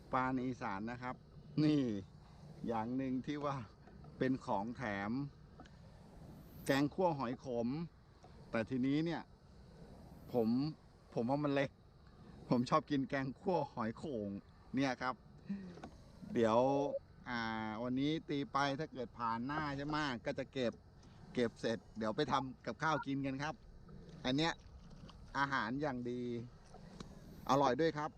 กปลาในอีสานนะครับ นี่อย่างหนึ่งที่ว่าเป็นของแถม แกงคั่วหอยขม แต่ทีนี้เนี่ย ผมผมว่ามันเล็ก ผมชอบกินแกงคั่วหอยโข่งเนี่ยครับ เดี๋ยวอ่าวันนี้ตีไปถ้าเกิดผ่านหน้าใช่ไหมก็จะเก็บเก็บเสร็จ เดี๋ยวไปทำกับข้าวกินกันครับ อันเนี้ยอาหารอย่างดี อร่อยด้วยครับ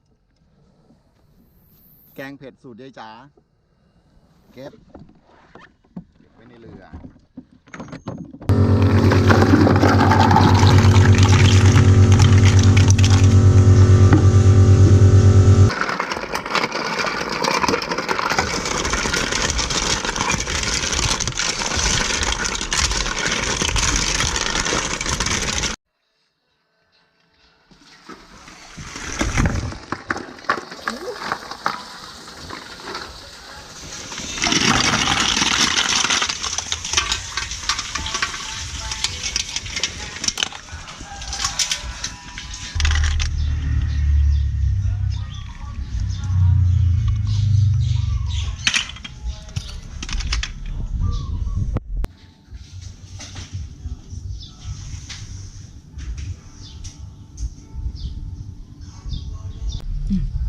แกงเผ็ดสูตรยายจ๋าเก็บเก็บไว้ในเรือ เ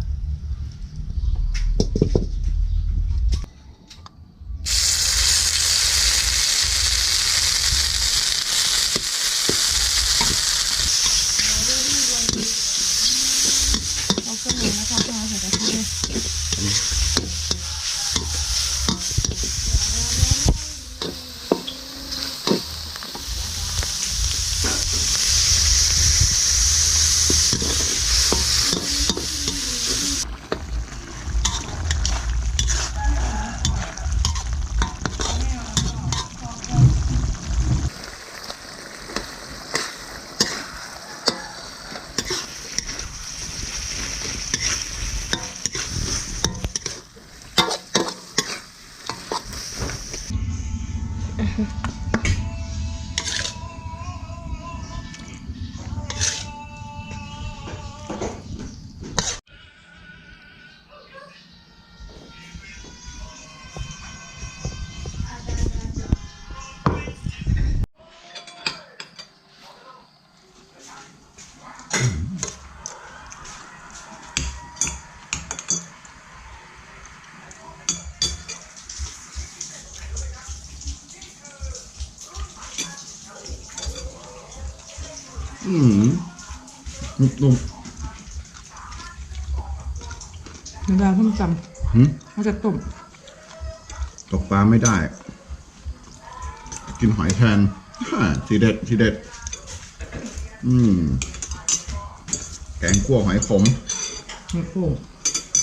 Mm-hmm. อืมนุ่มเวลาส้มตๆหืมำเขาจะต้มตกปลาไม่ได้ กินหอยแทนอ่าทีเด็ดทีเด็ด อืม แกงคั่วหอยขมหอยโข่ง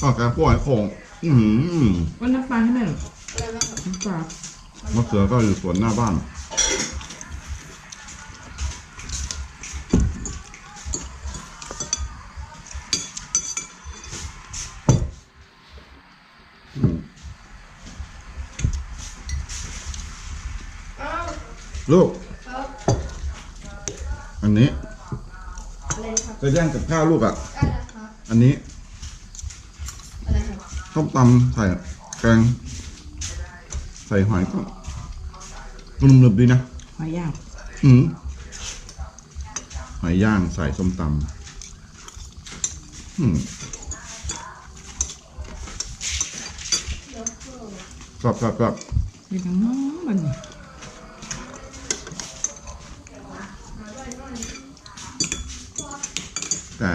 อ๋อแกงคั่วหอยโข่งอืมวันน้ำปลาให้แม่หน่อยน้ำปลามะเขือก็อยู่สวนหน้าบ้าน ลูก อันนี้จะย่างกับข้าวลูกอะอันนี้ต้มตำใส่แกงใส่หอยก็นุ่มๆดีนะ หอยย่างอืมหอยย่างใส่ส้มตำอืมกรอบกรอบกรอบมีทั้งน้องมันนี่ แต่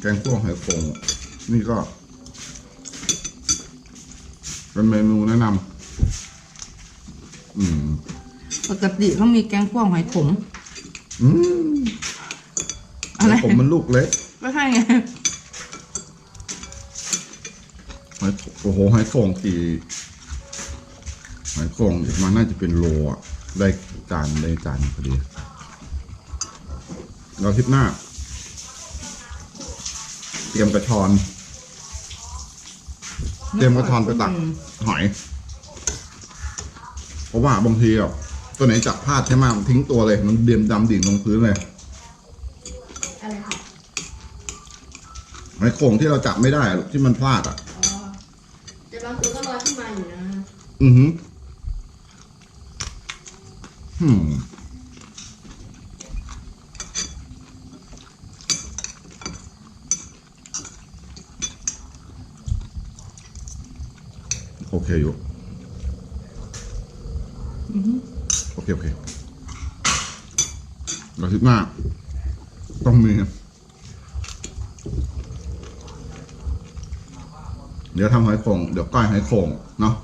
แกงคั่วหอยโข่งนี่ก็ เป็นเมนูแนะนำอืม ปกติเขามีแกงคั่วหอยขม อืมอะไรผมมันลูกเล็กก็ใช่ไงหอยโอ้โหหอยโข่งกี่หอยโข่งมันน่าจะเป็นโลอะได้จานได้จานพอดีเราทิปหน้า เตรียมกระชอน เตรียมกระชอนไปตักหอย เพราะว่าบางทีอะตัวไหนจับพลาดใช่ไหมมันทิ้งตัวเลย มันเดียมดำดิ่งลงพื้นเลยอะไรคะหหอยโข่งที่เราจับไม่ได้อะที่มันพลาดอะอ๋อแต่บางตัวก็ลอยขึ้นมาอยู่นะ อือหือหื โอเคอยู่อือฮึโอเค โอเคอาทิตย์หน้าต้องมี เดี๋ยวทำหอยโข่งเดี๋ยวก้อยหอยโข่งเนาะ